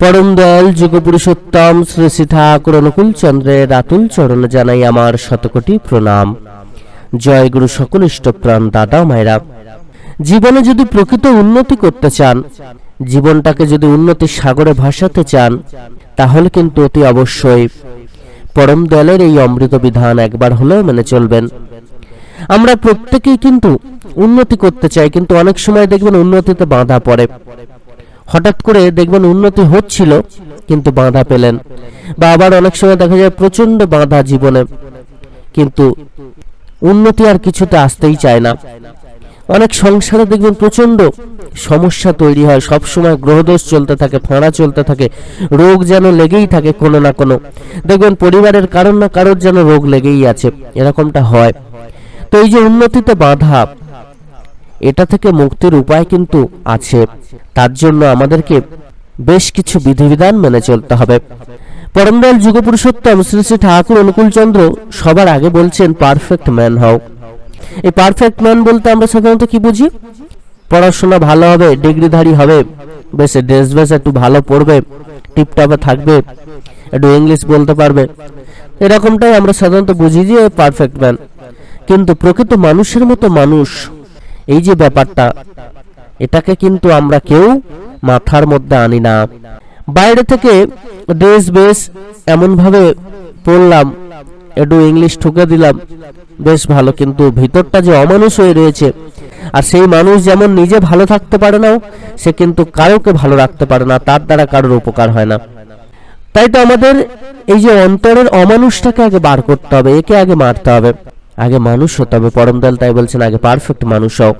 পরম দয়াল যুগপুরুষোত্তম শ্রী শ্রী অনুকূল চন্দ্রের রাতুল চরণে জানাই আমার শতকোটি প্রণাম। জয় গুরু সকল ইষ্টপ্রাণ দাদা মায়েরা। জীবনে যদি প্রকৃত উন্নতি করতে চান, জীবনটাকে যদি উন্নতির সাগরে ভাসাতে চান, তাহলে কিন্তু অতি অবশ্যই। পরম দয়ালের এই অমৃত বিধান একবার হলেও মেনে চলবেন। আমরা প্রত্যেকেই কিন্তু উন্নতি করতে চাই, কিন্তু অনেক সময় দেখবেন উন্নতিতে বাধা পড়ে। হঠাৎ করে দেখবেন উন্নতি হচ্ছিল, কিন্তু বাধা পেলেন। বা আবার অনেক সময় দেখা যায় প্রচণ্ড বাধা জীবনে। কিন্তু উন্নতি আর কিছুতে আসতেই চায় না। অনেক সংসারে দেখবেন প্রচণ্ড সমস্যা তৈরি হয়। সব সময় গ্রহদোষ চলতে থাকে, ফাঁড়া চলতে থাকে, রোগ যেন লেগেই থাকে কোনো না কোনো। দেখবেন পরিবারের কারণ না কারোর যেন রোগ লেগেই আছে, এরকমটা হয়। তো এই যে উন্নতিতে বাধা এটা থেকে মুক্তির উপায় কিন্তু আছে। তার জন্য আমাদেরকে বেশ কিছু বিধিবিধান মেনে চলতে হবে। পরমদয়াল যুগপুরুষোত্তম শ্রী শ্রী ঠাকুর অনুকূলচন্দ্র সবার আগে বলছেন পারফেক্ট ম্যান হও। এই পারফেক্ট ম্যান বলতে আমরা সাধারণত কি বুঝি? পড়াশোনা ভালো হবে, ডিগ্রিধারী হবে, বেশ ড্রেস বেশ একটু ভালো পড়বে টিপটপে থাকবে, একটু ইংলিশ বলতে পারবে। এরকমটাই আমরা সাধারণত বুঝি যে পারফেক্ট ম্যান কিন্তু প্রকৃত মানুষের মতো মানুষ এই যে ব্যাপারটা, এটাকে কিন্তু আমরা কেউ মাথার মধ্যে আনি না। বাইরে থেকে ড্রেস বেশ এমনভাবে পড়লাম, একটু ইংলিশ ঠুকে দিলাম, বেশ ভালো, কিন্তু ভিতরটা যে অমানুষ হয়ে রয়েছে, আর সেই মানুষ যেমন নিজে ভালো থাকতে পারে না, সে কিন্তু কারোকে ভালো রাখতে পারে না, তার দ্বারা কারোর উপকার হয় না। তাই তো আমাদের এই যে অন্তরের অমানুষটাকে আগে বার করতে হবে, একে আগে মারতে হবে। আগে মানুষ হতে হবে পরমদয়াল তাই বলছেন, আগে পারফেক্ট মানুষ হও।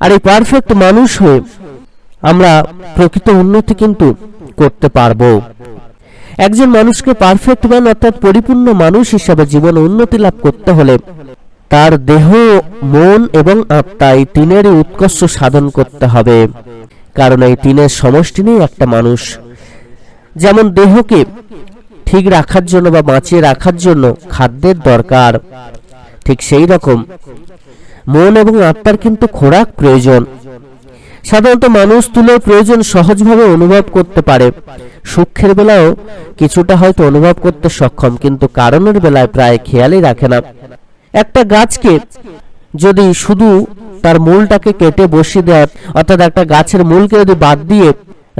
আর এই পারফেক্ট মানুষ হয়ে আমরা প্রকৃত উন্নতি কিন্তু করতে পারব। একজন মানুষকে পারফেক্ট ম্যান অর্থাৎ পরিপূর্ণ মানুষ হিসাবে জীবনে উন্নতি লাভ করতে হলে তার দেহ, মন এবং আত্মা এই তিনেরই উৎকর্ষ সাধন করতে হবে। কারণ এই তিনের সমষ্টি নিয়েই একটা মানুষ। যেমন দেহকে ঠিক রাখার জন্য বা বাঁচিয়ে রাখার জন্য খাদ্যের দরকার। ঠিক সেই রকম। মন এবং আত্মার কিন্তু খোরাক প্রয়োজন। সাধারণত মানুষ তুলের প্রয়োজন সহজভাবে অনুভব করতে পারে। সুখের বেলাও কিছুটা হয়তো অনুভব করতে সক্ষম, কিন্তু কারণের বেলায় প্রায় খেয়ালই রাখে না। একটা গাছকে যদি শুধু তার মূলটাকে কেটে বসিয়ে দেওয়া, অর্থাৎ একটা গাছের মূলকে যদি বাদ দিয়ে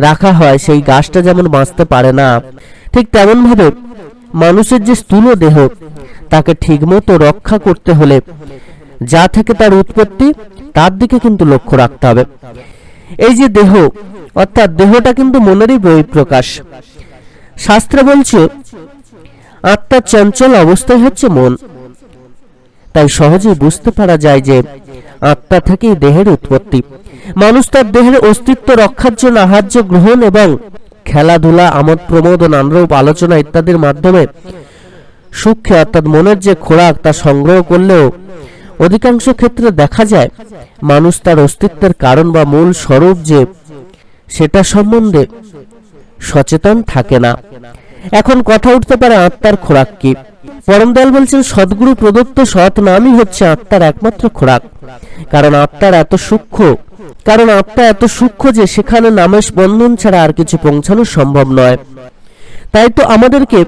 রাখা হয়, সেই গাছটা যেমন বাঁচতে পারে না, ঠিক তেমন ভাবে মানুষের যে স্থূল দেহ, তাকে ঠিকমতো রক্ষা করতে হলে যা থেকে তার উৎপত্তি, তার দিকে কিন্তু লক্ষ্য রাখতে হবে। এই যে দেহ, অর্থাৎ দেহটা কিন্তু মনেরই বহিঃপ্রকাশ শাস্ত্রে বলছে, আত্মার চঞ্চল অবস্থায় হচ্ছে মন। তাই সহজেই বুঝতে পারা যায় যে আত্মা থেকেই দেহের উৎপত্তি। মানুষ তার দেহের অস্তিত্ব রক্ষার জন্য আহার্য গ্রহণ এবং খেলাধুলা, আমোদ প্রমোদ ও নানারূপ আলোচনা ইত্যাদির মাধ্যমে সূক্ষ্মে, অর্থাৎ মনের যে খোরাক তা সংগ্রহ করলেও অধিকাংশ ক্ষেত্রে দেখা যায়, মানুষ তার অস্তিত্বের কারণ বা মূল স্বরূপ যে সেটা সম্বন্ধে সচেতন থাকে না। এখন কথা উঠতে পারে আত্মার খোরাক কি? পরমদয়াল বলছেন, সদ্গুরু প্রদত্ত সৎ নামই হচ্ছে আত্মার একমাত্র খোরাক। কারণ আত্মার এত সূক্ষ্ম কারণ আত্মা এত সূক্ষ্ম যে সেখানে নামেশ বন্ধন ছাড়া আর কিছু পৌঁছানো সম্ভব নয়। তাই তো আমাদেরকে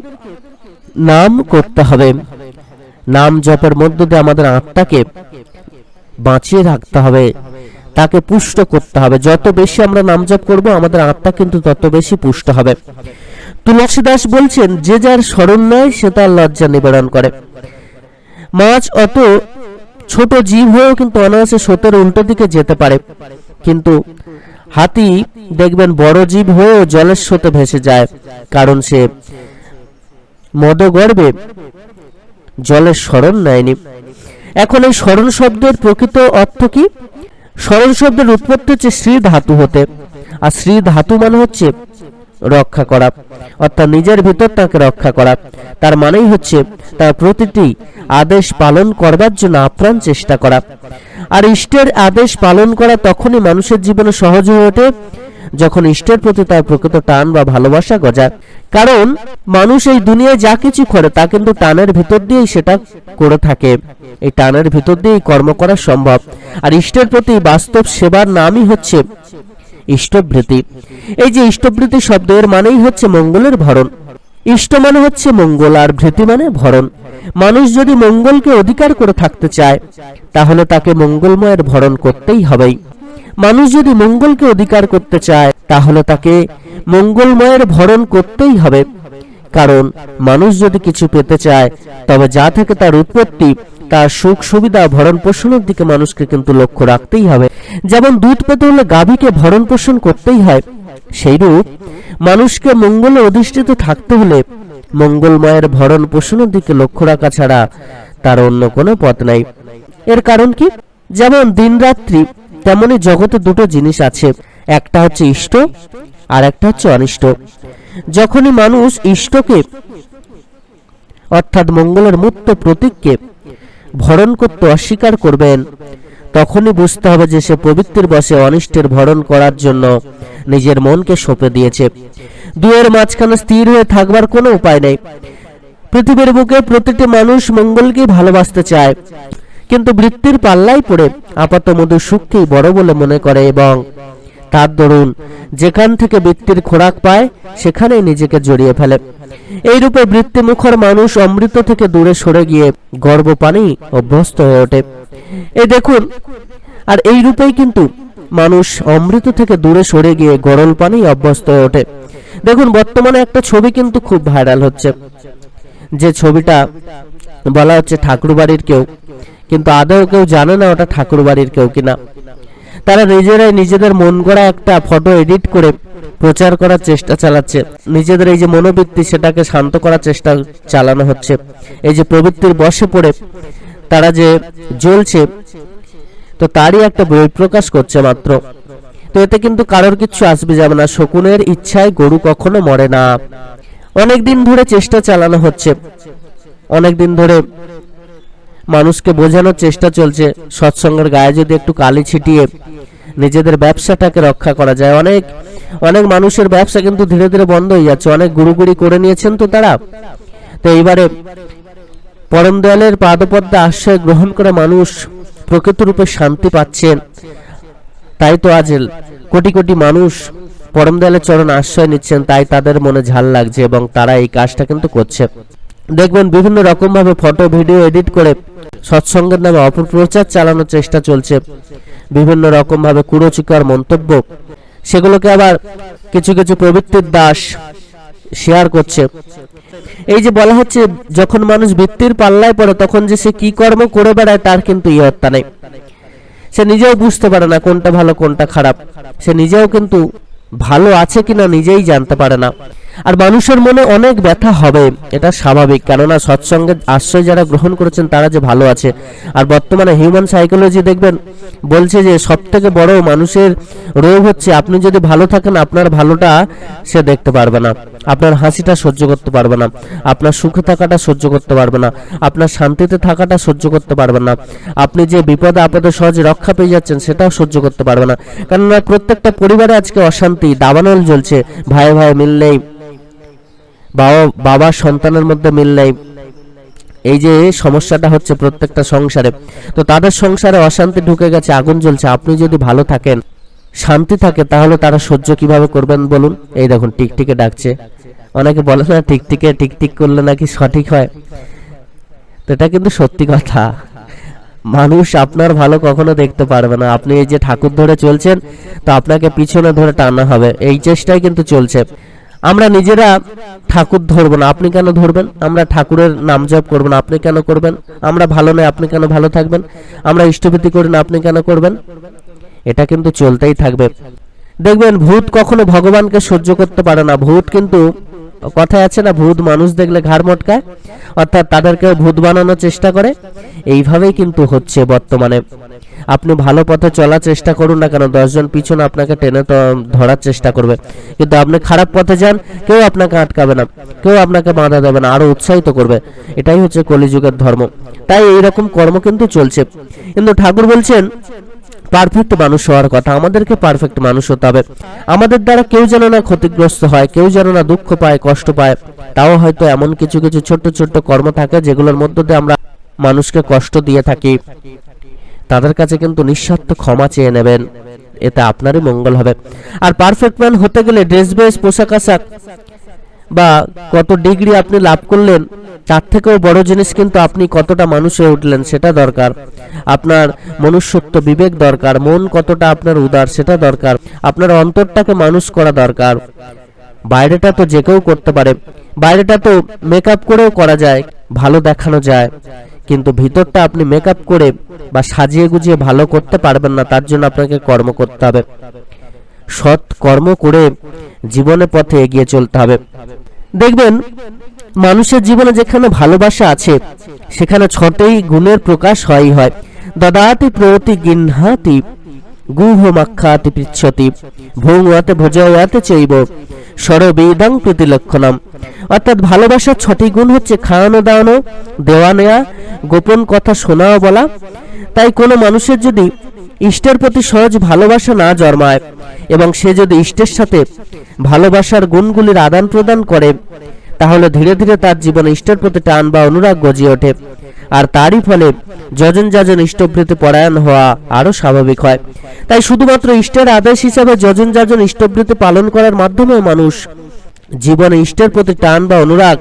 নাম করতে হবে। নাম জপের মধ্য দিয়ে আমাদের আত্মাকে বাঁচিয়ে রাখতে হবে। তাকে পুষ্ট করতে হবে। যত বেশি আমরা নাম জপ করব, আমাদের আত্মা কিন্তু তত বেশি পুষ্ট হবে। তুলসীদাস বলছেন, যে যার স্মরণ নেয় সে তার লজ্জা নিবারণ করে। মাছ অত ছোট জীব হয়েও কিন্তু অনায়াসে স্রোতের উল্টো দিকে যেতে পারে। কিন্তু হাতি দেখবেন বড় জীব হয়েও জলের স্রোতে ভেসে যায়, কারণ সে মদগর্বে জলের স্মরণ নেয়নি। এখন এই স্মরণ শব্দের প্রকৃত অর্থ কি? স্মরণ শব্দের উৎপত্তি হচ্ছে শ্রী ধাতু হতে। আর শ্রী ধাতু মানে হচ্ছে রক্ষা করা, অর্থাৎ নিজের ভিতর তাকে রক্ষা করা। তার মানেই হচ্ছে তার প্রতিটি আদেশ পালন করবার জন্য আপ্রাণ চেষ্টা করা। আর ইষ্টের আদেশ পালন করা তখনই মানুষের জীবনে সহজ হয়ে ওঠে, যখন ইষ্টের প্রতি তার প্রকৃত টান বা ভালোবাসা গজায়। কারণ মানুষ এই দুনিয়ায় যা কিছু করে, তা কিন্তু টানের ভিতর দিয়েই সেটা করে থাকে। এই টানের ভিতর দিয়েই কর্ম করা সম্ভব। আর ইষ্টের প্রতি বাস্তব সেবার নামই হচ্ছে ইষ্টবৃত্তি এই যে ইষ্টবৃত্তি শব্দের মানেই হচ্ছে মঙ্গলের ভরণ। ইষ্ট মানে হচ্ছে মঙ্গল আর ভৃতি মানে ভরণ। মানুষ যদি মঙ্গলকে অধিকার করে থাকতে চায়, তাহলে তাকে মঙ্গলময়ের ভরণ করতেই হবেই। মানুষ যদি মঙ্গলকে অধিকার করতে চায়, তাহলে তাকে মঙ্গলময়ের ভরণ করতেই হবে। কারণ মানুষ যদি কিছু পেতে চায়, তবে যা থেকে তার উৎপত্তি তার সুখ সুবিধা ভরণ পোষণের দিকে মানুষকে কিন্তু লক্ষ্য রাখতেই হবে। যেমন দুধ পেতে হলে গাভীকে ভরণ পোষণ করতেই হয়। সেইরূপ মানুষকে মঙ্গলে অধিষ্ঠিত থাকতে হলে মঙ্গলময়ের ভরণ পোষণের দিকে লক্ষ্য রাখা ছাড়া তার অন্য কোনো পথ নাই। এর কারণ কি? যেমন দিনরাত্রি তেমনি জগতে দুটো জিনিস আছে। একটা হচ্ছে ইষ্ট আর একটা হচ্ছে অনিষ্ট। যখনই মানুষ ইষ্টকে, অর্থাৎ মঙ্গলের মূর্ত প্রতীককে ভরণ করতে অস্বীকার করবেন। তখনই বুঝতে হবে যে সে পবিত্রের বসে অনিষ্টের ভরণ করার জন্য নিজের মনকে সঁপে দিয়েছে। দুয়ের মাঝখানে স্থির হয়ে থাকবার কোনো উপায় নেই। পৃথিবীর বুকে প্রতিটি মানুষ মঙ্গলকে ভালোবাসতে চায়। কিন্তু বৃত্তির পাল্লাই পড়ে আপাত মধু সুখকেই বড় বলে মনে করে এবং তার দরুন। যেখান থেকে বৃত্তির খোরাক পায়, সেখানেই নিজেকে জড়িয়ে ফেলে। এই রূপে বৃত্তি মুখর মানুষ অমৃত থেকে দূরে সরে গিয়ে গর্ভপানি অভ্যস্ত হয়ে ওঠে। এই দেখুন, আর এই রূপেই কিন্তু মানুষ অমৃত থেকে দূরে সরে গিয়ে গরল পানি অভ্যস্ত হয়ে ওঠে। দেখুন, বর্তমানে একটা ছবি কিন্তু খুব ভাইরাল হচ্ছে। যে ছবিটা বলা হচ্ছে ঠাকুর বাড়ির কেউ, কিন্তু আদৌ কেউ জানে না ওটা ঠাকুর বাড়ির কেউ কিনা। তারা নিজেরাই নিজেদের মন গড়া একটা ফটো এডিট করে প্রচার করার চেষ্টা চালাচ্ছে। নিজেদের এই যে মনোবৃত্তি সেটাকে শান্ত করার চেষ্টা চালানো হচ্ছে। এই যে প্রবৃত্তির বসে পড়ে তারা যে জ্বলছে, তো তারই একটা বই প্রকাশ করছে মাত্র। তো এতে কিন্তু কারোর কিছু আসবে যাবে না। শকুনের ইচ্ছায় গরু কখনো মরে না। অনেক দিন ধরে চেষ্টা চালানো হচ্ছে। অনেক দিন ধরে মানুষকে বোঝানোর চেষ্টা চলছে। সৎসঙ্গের গায়ে যদি একটু কালি ছিটিয়ে নিজেদের ব্যবসাটাকে রক্ষা করা যায়। অনেক অনেক মানুষের ব্যবসা কিন্তু ধীরে ধীরে বন্ধ হয়ে যাচ্ছে। অনেক গুরুগুড়ি করে নিয়েছেন তো তারা। তো এইবারে পরম দয়ালের পাদপদ্মে আশ্রয় গ্রহণ করে মানুষ প্রকৃত রূপে শান্তি পাচ্ছেন তাই তো আজ কোটি কোটি মানুষ পরম দয়ালের চরণ আশ্রয় নিচ্ছেন। তাই তাদের মনে ঝাল লাগছে এবং তারা এই কাজটা কিন্তু করছে। দেখবেন বিভিন্ন রকম ভাবে ফটো, ভিডিও, এডিট করে সৎসঙ্গের নামে অপপ্রচার চালানোর চেষ্টা চলছে। বিভিন্ন রকম ভাবে কুরুচিকর মন্তব্য। সেগুলোকে আবার কিছু কিছু প্রবৃত্তির দাস শেয়ার করছে। এই যে বলা হচ্ছে, যখন মানুষ বৃত্তির পাল্লায় পড়ে, তখন যে সে কি কর্ম করে বেড়ায়, তার কিন্তু ইয়ত্তা নেই। সে নিজেও বুঝতে পারে না কোনটা ভালো, কোনটা খারাপ। সে নিজেও কিন্তু ভালো আছে কিনা, নিজেই জানতে পারে না। আর মানুষের মনে অনেক ব্যথা হবে। এটা স্বাভাবিক, কেননা সৎসঙ্গের আশ্রয় যারা গ্রহণ করেছেন তারা যে ভালো আছে। আর বর্তমানে হিউম্যান সাইকোলজি দেখবেন, বলছে যে সব থেকে বড় মানুষের রোগ হচ্ছে, আপনি যদি ভালো থাকেন, আপনার ভালোটা সে দেখতে পারবে না। আপনার হাসিটা সহ্য করতে পারবে না। আপনার সুখে থাকাটা সহ্য করতে পারবে না। আপনার শান্তিতে থাকাটা সহ্য করতে পারবে না। আপনি যে বিপদে, আপদে সহজে রক্ষা পেয়ে যাচ্ছেন, সেটাও সহ্য করতে পারবে না। কেননা প্রত্যেকটা পরিবারে আজকে অশান্তি, দাবানল জ্বলছে। ভাই ভাই মিল বাবা বাবার সন্তানের মধ্যে মিল নেই। এই যে সমস্যাটা হচ্ছে প্রত্যেকটা সংসারে। তো তাদের সংসারে অশান্তি ঢুকে গেছে, আগুন জ্বলছে। আপনি যদি ভালো থাকেন, শান্তি থাকে, তাহলে তারা সহ্য কীভাবে করবেন বলুন? এই দেখুন, টিকটিকে ডাকছে। অনেকে বলে না, টিকটিকে টিকটিক করলে নাকি সঠিক হয়? তো এটা কিন্তু সত্যি কথা। মানুষ আপনার ভালো কখনো দেখতে পারবে না। আপনি এই যে ঠাকুর ধরে চলছেন, তো আপনাকে পিছনে ধরে টানা হবে। এই চেষ্টাই কিন্তু চলছে। আমরা নিজেরা ঠাকুর ধরবো না। আপনি কেন ধরবেন? আমরা ঠাকুরের নাম জপ করব না। আপনি কেন করবেন? আমরা ভালো নয় আপনি কেন ভালো থাকবেন? আমরা ইষ্টভীতি করি না, আপনি কেন করবেন? এটা কিন্তু চলতেই থাকবে। দেখবেন, ভূত কখনো ভগবানকে সহ্য করতে পারে না। ভূত কিন্তু কথায় আছে না, ভূত মানুষ দেখলে ঘাড় মটকায়? অর্থাৎ তাদেরকেও ভূত বানানোর চেষ্টা করে? এইভাবেই কিন্তু হচ্ছে বর্তমানে। আপনি ভালো পথে চলার চেষ্টা করুন না কেন, দশজন পিছনে আপনাকে টেনে ধরার চেষ্টা করবে। কিন্তু আপনি খারাপ পথে যান, কেউ আপনাকে আটকাবে না, কেউ আপনাকে বাধা দেবে না, আরও উৎসাহিত করবে। এটাই হচ্ছে কলিযুগের ধর্ম। তাই এইরকম কর্ম কিন্তু চলছে। কিন্তু ঠাকুর বলছেন পারফেক্ট মানুষ হওয়ার কথা। আমাদেরকে পারফেক্ট মানুষ হতে হবে। আমাদের দ্বারা কেউ যেন না ক্ষতিগ্রস্ত হয়, কেউ যেন না দুঃখ পায়, কষ্ট পায়, তাও হয়তো এমন কিছু কিছু ছোট্ট ছোট্ট কর্ম থাকে যেগুলোর মধ্য দিয়ে আমরা মানুষকে কষ্ট দিয়ে থাকি। তাদের কাছে কিন্তু নিঃস্বার্থ ক্ষমা চেয়ে নেবেন। এতে আপনারই মঙ্গল হবে। আর পারফেক্ট ম্যান হতে গেলে ড্রেস বেস পোশাক, আশাক বা কত ডিগ্রি আপনি লাভ করলেন, তার থেকেও বড় জিনিস কিন্তু আপনি কতটা মানুষ হয়ে উঠলেন সেটা দরকার। আপনার মনুষ্যত্ব বিবেক দরকার, মন কতটা আপনার উদার সেটা দরকার, আপনার অন্তরটাকে মানুষ করা দরকার। বাইরেটা তো যে কেউ করতে পারে, বাইরেটা তো মেকআপ করেও করা যায়, ভালো দেখানো যায়। কিন্তু ভিতরটা আপনি মেকআপ করে বা সাজিয়ে গুজিয়ে ভালো করতে পারবেন না, তার জন্য আপনাকে কর্ম করতে হবে। সৎ কর্ম করে জীবনের পথে এগিয়ে চলতে হবে। দেখবেন, মানুষের জীবনে যেখানে ভালোবাসা আছে, সেখানে ছটেই গুণের প্রকাশ হয়ই হয়। দদাতি প্রতি গিহ্নাতি গুহ মাক্ষাতি পৃচ্ছতি ভৌয়াতে ভোজয়াতে চৈব। সরবেদাং প্রতিলক্ষণম। অর্থাৎ ভালোবাসার ছটি গুণ হচ্ছে খাওয়ানো, দাওয়ানো, দেওয়া নেওয়া গোপন কথা শোনাও বলা। তাই কোনো মানুষের যদি ইষ্টের প্রতি সহজ ভালোবাসা না জন্মায় এবং সে যদি ইষ্টের সাথে ভালোবাসার গুণগুলির আদান প্রদান করে, তাহলে ধীরে ধীরে তার জীবনে ইষ্টের প্রতি টান বা অনুরাগ গজিয়ে ওঠে। আর তারই ফলে যজন যাজন ইষ্টভৃতি পরায়ণ হওয়া আরও স্বাভাবিক হয়। তাই শুধুমাত্র ইষ্টের আদেশ হিসাবে যজন যাজন ইষ্টভৃতি পালন করার মাধ্যমে মানুষ জীবনে ইষ্টের প্রতি টান বা অনুরাগ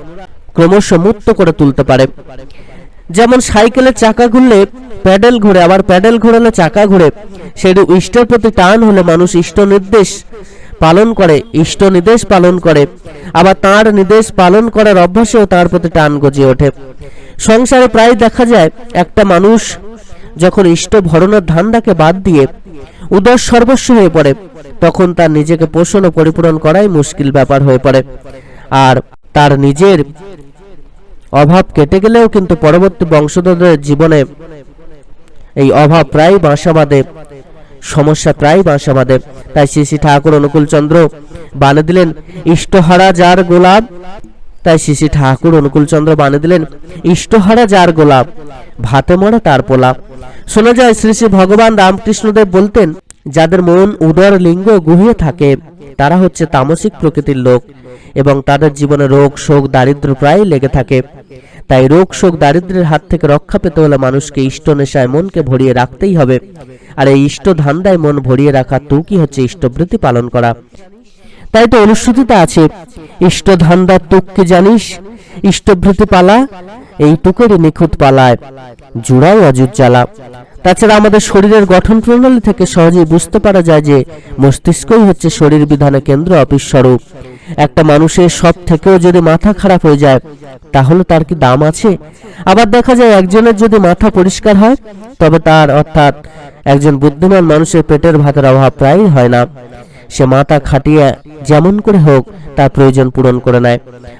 ক্রমশ মুক্ত করে তুলতে পারে। যেমন সাইকেলের চাকা ঘুরলে প্যাডেল ঘুরে, আবার প্যাডেল ঘোরালে চাকা ঘুরে, সেটি ইষ্টের প্রতি টান হলে মানুষ ইষ্ট নির্দেশ পালন করে, ইষ্ট নির্দেশ পালন করে। আবার তার নির্দেশ পালন করার অভ্যাসেও তার প্রতি টান গজিয়ে ওঠে। সংসারে প্রায় দেখা যায়, একটা মানুষ যখন ইষ্ট ভরণের ধান্দাকে বাদ দিয়ে উদর সর্বস্ব হয়ে পড়ে, তখন তার নিজেকে পোষণ ও পরিপূরণ করাই মুশকিল ব্যাপার হয়ে পড়ে। আর তার নিজের অভাব কেটে গেলেও কিন্তু পরবর্তী বংশধরদের জীবনে এই অভাব প্রায় বাসা বাঁধে, সমস্যা প্রায় বাসা বাঁধে। তাই শ্রী শ্রী ঠাকুর অনুকূল চন্দ্র বানে দিলেন ইষ্টহারা যার গোলাপ তাই শ্রী ঠাকুর অনুকূলচন্দ্র বানিয়ে দিলেন ইষ্টহারা যার গোলাপ, ভাতে মরে তার পোলাপ। শোনা যায় শ্রী শ্রী ভগবান রামকৃষ্ণদেব বলতেন, যাদের মন উদর লিঙ্গ গুহিয়ে থাকে, তারা হচ্ছে তামসিক প্রকৃতির লোক এবং তাদের জীবনে রোগ, শোক দারিদ্র প্রায় লেগে থাকে। তাই রোগ, শোক দারিদ্রের হাত থেকে রক্ষা পেতে হলে মানুষকে ইষ্ট নেশায় মনকে ভরিয়ে রাখতেই হবে। আর এই ইষ্ট ধান্দায় মন ভরিয়ে রাখা তু কি হচ্ছে ইষ্টবৃত্তি পালন করা। তাই তো অনুশ্রুতিতে আছে ইষ্ট ধান্দা তুক কি জানিস? ইষ্টভৃতি পালা, এই তুকেরই নিখুঁত পালায়। জুড়াও অযুত জ্বালা। তাছাড়া আমাদের শরীরের গঠন প্রণালী থেকে সহজেই বুঝতে পারা যায় যে মস্তিষ্কই হচ্ছে শরীর বিধানের কেন্দ্র অফিস স্বরূপ একটা মানুষের সব থেকেও যদি মাথা খারাপ হয়ে যায়, তাহলে তার কি দাম আছে? আবার দেখা যায় একজনের যদি মাথা পরিষ্কার হয়, তবে তার অর্থাৎ একজন বুদ্ধিমান মানুষের পেটের ভাতের অভাব প্রায়ই হয় না। সে মাথা খাটিয়ে যেমন করে হোক তার প্রয়োজন পূরণ করে নেয়।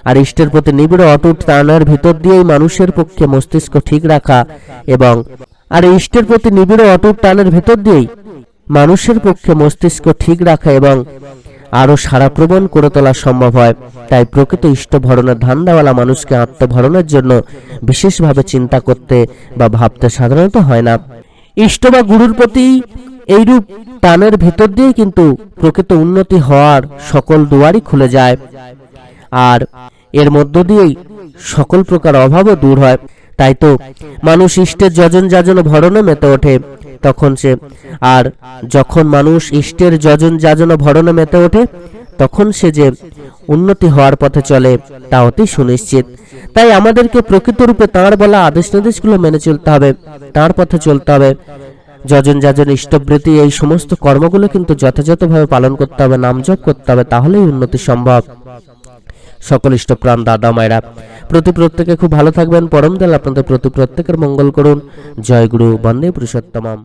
আর ইষ্টের প্রতি নিবিড় অটুট টানার ভিতর দিয়েই মানুষের পক্ষে মস্তিষ্ক ঠিক রাখা এবং আর ইষ্টের প্রতি নিবিড় অটুট টানের ভেতর দিয়েই মানুষের পক্ষে মস্তিষ্ক ঠিক রাখা এবং আরও সারাপ্রবণ করে তোলা সম্ভব হয়। তাই প্রকৃত ইষ্ট ভরণের ধান্দাওয়ালা মানুষকে আত্মভরণের জন্য বিশেষভাবে চিন্তা করতে বা ভাবতে সাধারণত হয় না। ইষ্ট বা গুরুর প্রতি এইরূপ টানের ভেতর দিয়ে কিন্তু প্রকৃত উন্নতি হওয়ার সকল দুয়ারই খুলে যায়। আর এর মধ্য দিয়েই সকল প্রকার অভাবও দূর হয়। তাই তো মানুষ ইষ্টের যজন যাজন ভরণে মেতে ওঠে। তখন সে আর যখন মানুষ ইষ্টের যজন যাজন ভরণে মেতে ওঠে, তখন সে যে উন্নতি হওয়ার পথে চলে, তা অতি সুনিশ্চিত। তাই আমাদেরকে প্রকৃত রূপে তাঁর বলা আদেশ নির্দেশগুলো মেনে চলতে হবে, তাঁর পথে চলতে হবে। যজন যাজন ইষ্টবৃত্তি, এই সমস্ত কর্মগুলো কিন্তু যথাযথভাবে পালন করতে হবে, নামজপ করতে হবে, তাহলেই উন্নতি সম্ভব। সকল ইষ্টপ্রাণ দাদা মায়েরা, প্রতি প্রত্যেকে খুব ভালো থাকবেন। পরম দয়াল আপনাদের প্রতি প্রত্যেকের মঙ্গল করুন। জয় গুরু, বন্দে পুরুষোত্তমম।